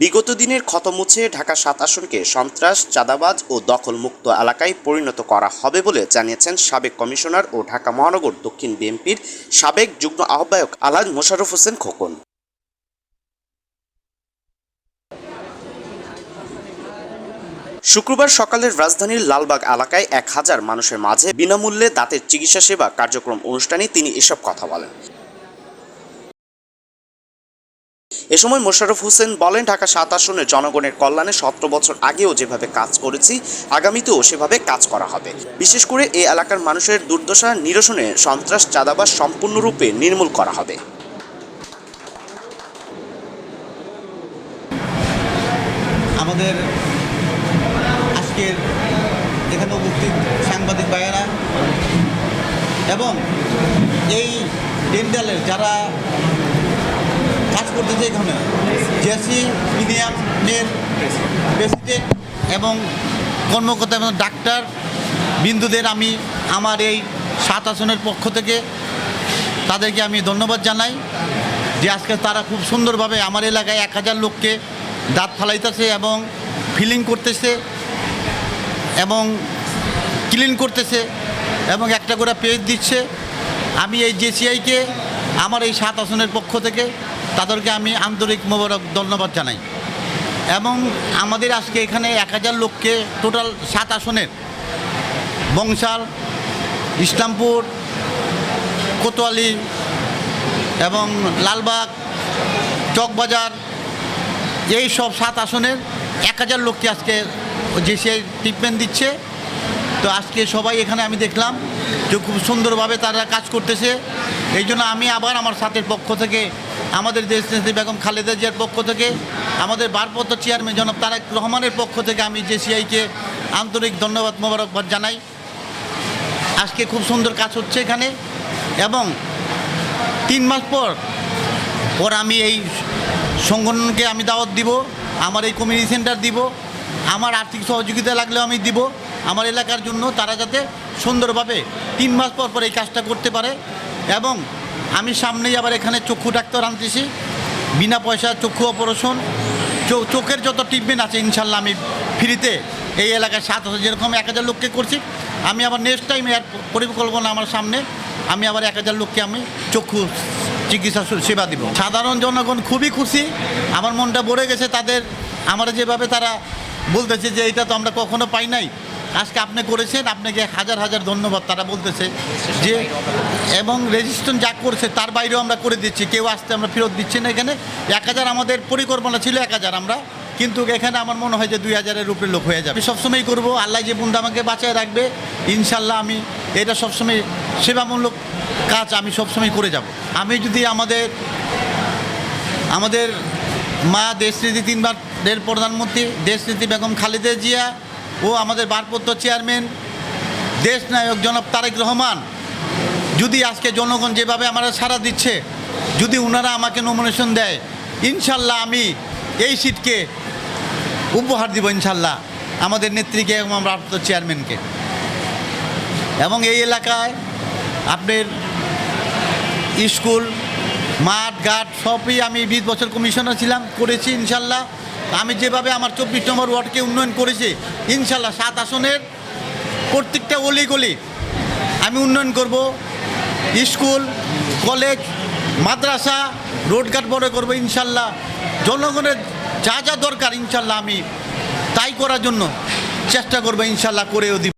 বিগত দিনের ক্ষত মুছে ঢাকা সাত আসনকে সন্ত্রাস, চাঁদাবাজ ও দখলমুক্ত এলাকায় পরিণত করা হবে বলে জানিয়েছেন সাবেক কমিশনার ও ঢাকা মহানগর দক্ষিণ বিএনপির সাবেক যুগ্ম আহ্বায়ক আলহাজ মোশাররফ হোসেন খোকন। শুক্রবার সকালের রাজধানীর লালবাগ এলাকায় এক হাজার মানুষের মাঝে বিনামূল্যে দাঁতের চিকিৎসা সেবা কার্যক্রম অনুষ্ঠানে তিনি এসব কথা বলেন। এ সময় মোশাররফ হোসেন বলেন, ঢাকা সাত আসনের জনগণের কল্যাণে সতেরো বছর আগেও যেভাবে কাজ করেছি, আগামীতেও সেভাবে কাজ করা হবে। বিশেষ করে এই এলাকার মানুষের দুর্দশা, নিরসনে সন্ত্রাস চাঁদাবাস সম্পূর্ণরূপে নির্মূল করা হবে। আমাদের আজকের এখানে উপস্থিত সাংবাদিক ভাইয়েরা এবং এই ডেন্টালের যারা করতেছে এখানে জেসি ইউনিয়নের প্রেসিডেন্ট এবং কর্মকর্তা এবং ডাক্তার বিন্দুদের আমি আমার এই সাত আসনের পক্ষ থেকে তাদেরকে আমি ধন্যবাদ জানাই যে আজকে তারা খুব সুন্দরভাবে আমার এলাকায় এক হাজার লোককে দাঁত ফালাইতেছে এবং ফিলিং করতেছে এবং ক্লিন করতেছে এবং একটা করে পেজ দিচ্ছে। আমি এই জেসিআইকে আমার এই সাত আসনের পক্ষ থেকে তাদেরকে আমি আন্তরিক মোবারক ধন্যবাদ জানাই। এবং আমাদের আজকে এখানে এক হাজার লোককে টোটাল সাত আসনের, বংশাল, ইসলামপুর, কোতোয়ালি এবং লালবাগ, চকবাজার, এই সব সাত আসনের এক হাজার লোককে আজকে সে ট্রিটমেন্ট দিচ্ছে। তো আজকে সবাই এখানে আমি দেখলাম যে খুব সুন্দরভাবে তারা কাজ করতেছে। এই জন্য আমি আবার আমার সাথের পক্ষ থেকে আমাদের দেশ নেত্রী বেগম খালেদা জিয়ার পক্ষ থেকে, আমাদের বারপত্র চেয়ারম্যান জনাব তারেক রহমানের পক্ষ থেকে আমি জেসিআইকে আন্তরিক ধন্যবাদ, মোবারকবাদ জানাই। আজকে খুব সুন্দর কাজ হচ্ছে এখানে এবং তিন মাস পর পর আমি এই সংগঠনকে আমি দাওয়াত দিব, আমার এই কমিউনিটি সেন্টার দিব, আমার আর্থিক সহযোগিতা লাগলেও আমি দিব, আমার এলাকার জন্য তারা যাতে সুন্দরভাবে তিন মাস পর পর এই কাজটা করতে পারে এবং আমি সামনেই আবার এখানে চক্ষু ডাক্তার আনতেছি। বিনা পয়সা চক্ষু অপারেশন। চোখের যত ট্রিটমেন্ট আছে, ইনশাল্লাহ আমি ফ্রিতে এই এলাকায় সাত হাজার যেরকম এক হাজার লোককে করছি, আমি আবার নেক্সট টাইম এর পরিকল্পনা আমার সামনে, আমি আবার এক হাজার লোককে আমি চক্ষু চিকিৎসা সেবা দিব। সাধারণ জনগণ খুবই খুশি। আমার মনটা ভরে গেছে তাদের। আমরা যেভাবে তারা বলতেছে যে এটা তো আমরা কখনো পাই নাই। আজকে আপনি করেছেন, আপনাকে হাজার হাজার ধন্যবাদ তারা বলতেছে যে, এবং রেজিস্ট্রেশন যা করছে তার বাইরেও আমরা করে দিচ্ছি, কেউ আসতে আমরা ফেরত দিচ্ছি না এখানে। এক হাজার আমাদের পরিকল্পনা ছিল এক হাজার আমরা, কিন্তু এখানে আমার মনে হয় যে দুই হাজারের উপরে লোক হয়ে যাবে। সবসময় করব, আল্লাহ যে বন্ধু আমাকে বাঁচায় রাখবে ইনশাল্লাহ আমি এটা সবসময় সেবামূলক কাজ আমি সবসময় করে যাব। আমি যদি আমাদের আমাদের মা দেশনীতি তিনবার রেল প্রধানমন্ত্রী দেশনীতি বেগম খালেদা জিয়া ও আমাদের বারপত্র চেয়ারম্যান দেশ নায়ক জনাব তারেক রহমান, যদি আজকে জনগণ যেভাবে আমরা সাড়া দিচ্ছে, যদি ওনারা আমাকে নমিনেশন দেয়, ইনশাল্লাহ আমি এই সিটকে উপহার দিব ইনশাল্লাহ আমাদের নেত্রীকে এবং আমরা চেয়ারম্যানকে। এবং এই এলাকায় আপনার স্কুল, মাঠ, ঘাট, সবই আমি বিশ বছর কমিশনার ছিলাম, করেছি ইনশাল্লাহ। আমি যেভাবে আমার চব্বিশ নম্বর ওয়ার্ডকে উন্নয়ন করেছি, ইনশাল্লাহ সাত আসনের প্রত্যেকটা অলিগলি আমি উন্নয়ন করব। স্কুল, কলেজ, মাদ্রাসা, রোডঘাট বড় করব ইনশাল্লাহ। জনগণের যা যা দরকার ইনশাল্লাহ আমি তাই করার জন্য চেষ্টা করব ইনশাল্লাহ করেও দিব।